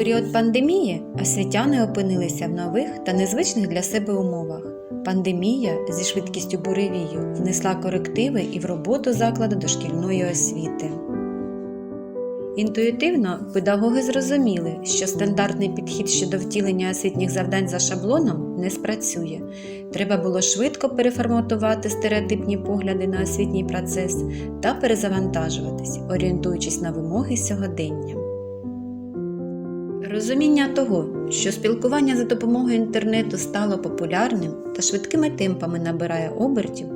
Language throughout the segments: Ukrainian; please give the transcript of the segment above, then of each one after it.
період пандемії освітяни опинилися в нових та незвичних для себе умовах. Пандемія зі швидкістю буревію внесла корективи і в роботу закладу дошкільної освіти. Інтуїтивно педагоги зрозуміли, що стандартний підхід щодо втілення освітніх завдань за шаблоном не спрацює. Треба було швидко переформатувати стереотипні погляди на освітній процес та перезавантажуватись, орієнтуючись на вимоги сьогодення. Розуміння того, що спілкування за допомогою інтернету стало популярним та швидкими темпами набирає обертів,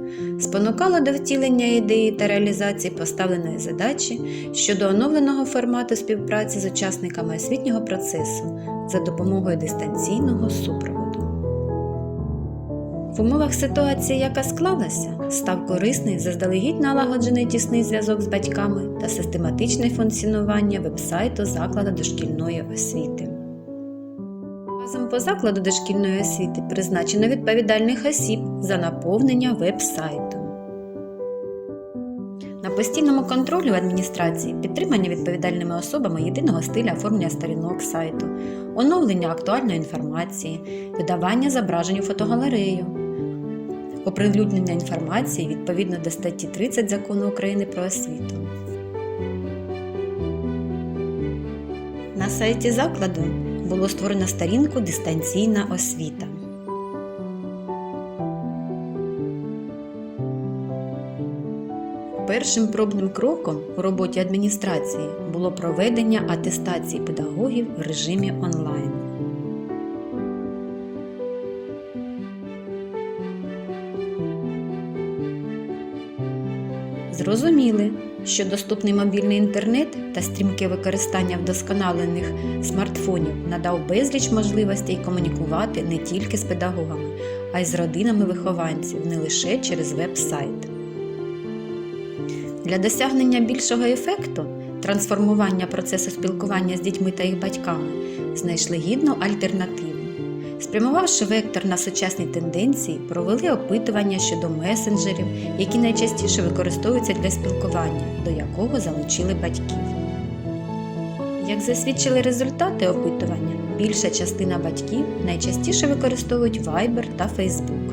спонукало до втілення ідеї та реалізації поставленої задачі щодо оновленого формату співпраці з учасниками освітнього процесу за допомогою дистанційного супроводу. В умовах ситуації, яка склалася, став корисний заздалегідь налагоджений тісний зв'язок з батьками та систематичне функціонування вебсайту закладу дошкільної освіти. Разом по закладу дошкільної освіти призначено відповідальних осіб за наповнення веб-сайту. На постійному контролі адміністрації підтримання відповідальними особами єдиного стиля оформлення сторінок сайту, оновлення актуальної інформації, додавання зображень у фотогалерею, оприлюднення інформації відповідно до статті 30 Закону України про освіту. На сайті закладу було створено сторінку Дистанційна освіта. Першим пробним кроком у роботі адміністрації було проведення атестації педагогів в режимі онлайн. Зрозуміли, що доступний мобільний інтернет та стрімке використання вдосконалених смартфонів надав безліч можливостей комунікувати не тільки з педагогами, а й з родинами вихованців не лише через веб-сайт. Для досягнення більшого ефекту трансформування процесу спілкування з дітьми та їх батьками знайшли гідну альтернативу. Спрямувавши вектор на сучасні тенденції, провели опитування щодо месенджерів, які найчастіше використовуються для спілкування, до якого залучили батьків. Як засвідчили результати опитування, більша частина батьків найчастіше використовують Viber та Facebook.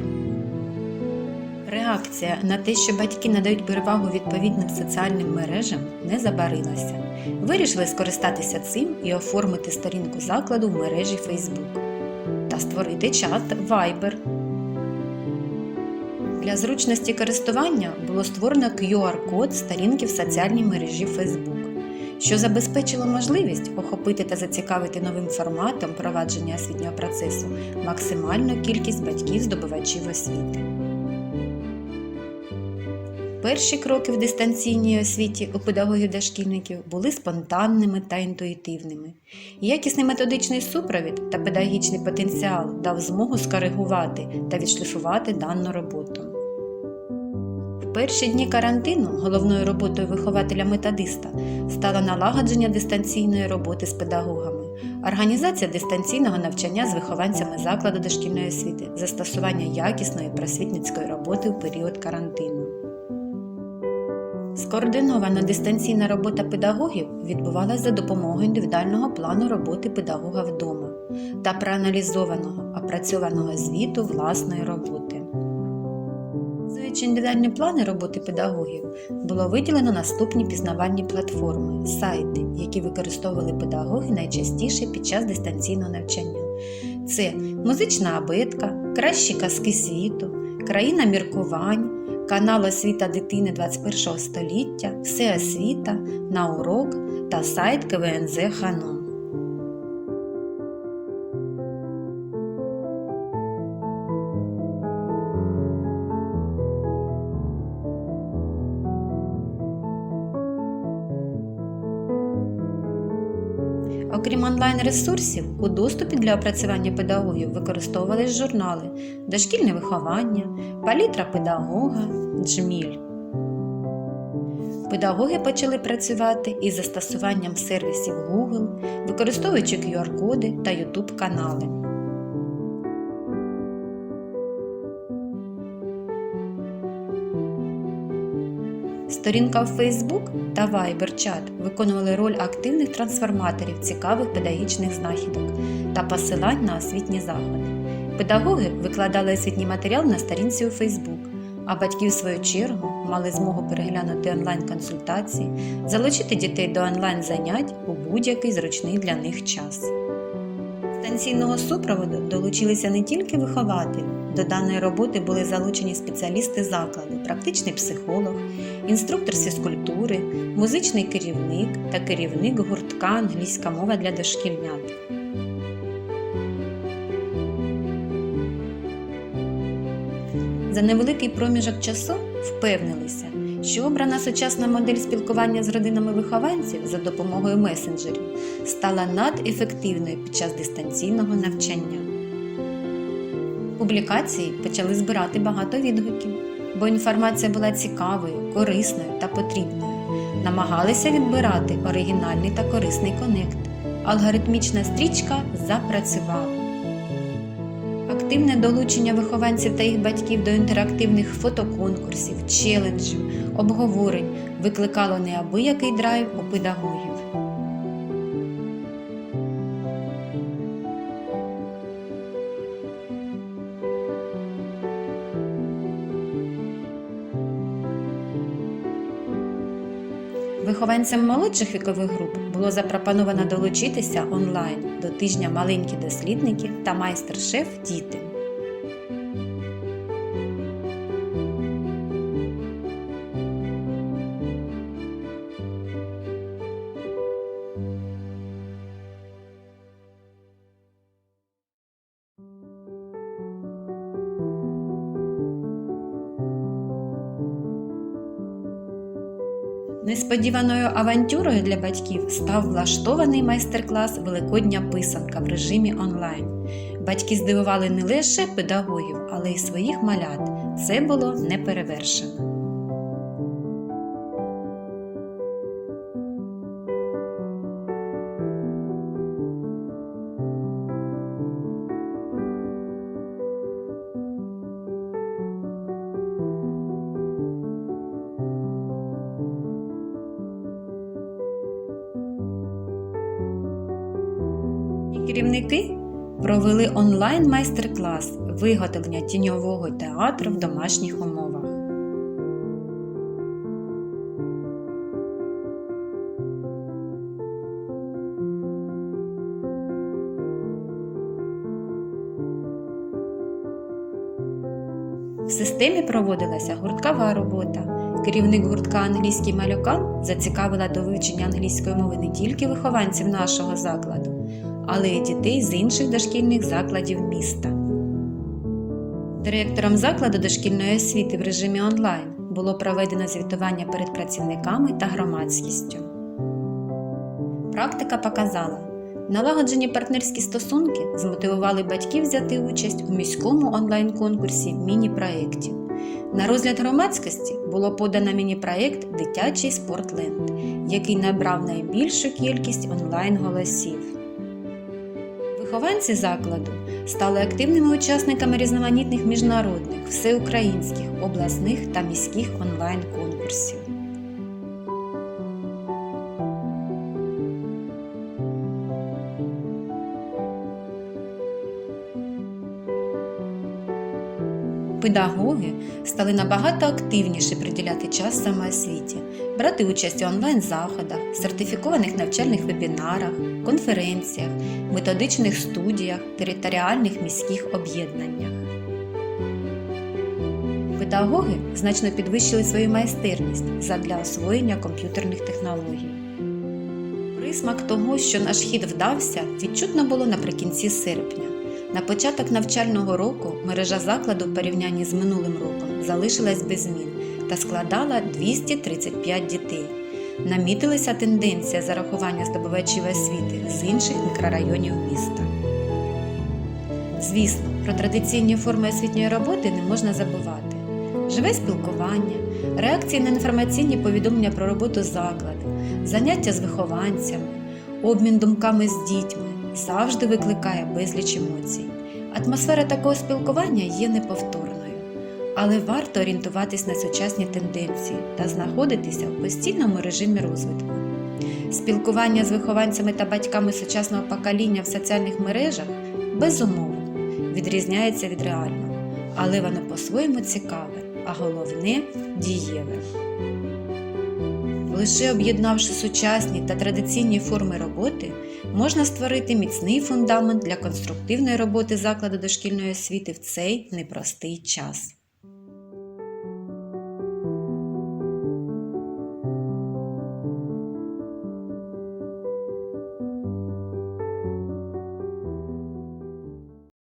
Реакція на те, що батьки надають перевагу відповідним соціальним мережам, не забарилася. Вирішили скористатися цим і оформити сторінку закладу в мережі Facebook та створити чат Viber. Для зручності користування було створено QR-код сторінки в соціальній мережі Facebook, що забезпечило можливість охопити та зацікавити новим форматом провадження освітнього процесу максимальну кількість батьків-здобувачів освіти. Перші кроки в дистанційній освіті у педагогів дошкільників були спонтанними та інтуїтивними. Якісний методичний супровід та педагогічний потенціал дав змогу скоригувати та відшліфувати дану роботу. В перші дні карантину головною роботою вихователя-методиста стало налагодження дистанційної роботи з педагогами, організація дистанційного навчання з вихованцями закладу дошкільної освіти, застосування якісної просвітницької роботи у період карантину. Скоординована дистанційна робота педагогів відбувалася за допомогою індивідуального плану роботи педагога вдома та проаналізованого опрацьованого звіту власної роботи. Зуючи індивідуальні плани роботи педагогів, було виділено наступні пізнавальні платформи, сайти, які використовували педагоги найчастіше під час дистанційного навчання. Це музична абетка, кращі казки світу, країна міркувань канал Освіта дитини 21 століття, Все освіта, на урок та сайт КВНЗ Ханом. Окрім онлайн-ресурсів, у доступі для опрацювання педагогів використовувались журнали Дошкільне виховання, палітра педагога, джміль. Педагоги почали працювати із застосуванням сервісів Google, використовуючи QR-коди та YouTube канали. Сторінка в Facebook та Viber чат виконували роль активних трансформаторів цікавих педагогічних знахідок та посилань на освітні заходи. Педагоги викладали освітній матеріал на сторінці у Facebook, а батьки, в свою чергу, мали змогу переглянути онлайн-консультації, залучити дітей до онлайн-занять у будь-який зручний для них час. Станційного супроводу долучилися не тільки вихователі. До даної роботи були залучені спеціалісти закладу, практичний психолог, інструктор фізкультури, музичний керівник та керівник гуртка англійська мова для дошкільнят. За невеликий проміжок часу впевнилися, що обрана сучасна модель спілкування з родинами вихованців за допомогою месенджерів стала надефективною під час дистанційного навчання. Публікації почали збирати багато відгуків, бо інформація була цікавою, корисною та потрібною. Намагалися відбирати оригінальний та корисний конект. Алгоритмічна стрічка запрацювала. Активне долучення вихованців та їх батьків до інтерактивних фотоконкурсів, челенджів, обговорень викликало неабиякий драйв у педагогів. Вихованцям молодших вікових груп було запропоновано долучитися онлайн до тижня маленькі дослідники та майстер-шеф діти. Несподіваною авантюрою для батьків став влаштований майстер-клас Великодня писанка в режимі онлайн. Батьки здивували не лише педагогів, але й своїх малят. Це було неперевершено. І керівники провели онлайн майстер-клас виготовлення тіньового театру в домашніх умовах. В системі проводилася гурткова робота. Керівник гуртка англійський малюкан зацікавила до вивчення англійської мови не тільки вихованців нашого закладу, але й дітей з інших дошкільних закладів міста. Директором закладу дошкільної освіти в режимі онлайн було проведено звітування перед працівниками та громадськістю. Практика показала, налагоджені партнерські стосунки змотивували батьків взяти участь у міському онлайн-конкурсі міні-проєктів. На розгляд громадськості було подано міні-проєкт Дитячий спортленд, який набрав найбільшу кількість онлайн-голосів. Вихованці закладу стали активними учасниками різноманітних міжнародних, всеукраїнських, обласних та міських онлайн-конкурсів. Педагоги стали набагато активніше приділяти час самоосвіті, брати участь у онлайн-заходах, сертифікованих навчальних вебінарах, конференціях, методичних студіях, територіальних міських об'єднаннях. Педагоги значно підвищили свою майстерність задля освоєння комп'ютерних технологій. Присмак того, що наш хід вдався, відчутно було наприкінці серпня. На початок навчального року мережа закладу в порівнянні з минулим роком залишилась без змін та складала 235 дітей. Намітилася тенденція зарахування здобувачів освіти з інших мікрорайонів міста. Звісно, про традиційні форми освітньої роботи не можна забувати. Живе спілкування, реакції на інформаційні повідомлення про роботу закладу, заняття з вихованцями, обмін думками з дітьми завжди викликає безліч емоцій. Атмосфера такого спілкування є неповторною. Але варто орієнтуватись на сучасні тенденції та знаходитися в постійному режимі розвитку. Спілкування з вихованцями та батьками сучасного покоління в соціальних мережах безумовно відрізняється від реального, але воно по-своєму цікаве, а головне дієве. Лише об'єднавши сучасні та традиційні форми роботи, можна створити міцний фундамент для конструктивної роботи закладу дошкільної освіти в цей непростий час.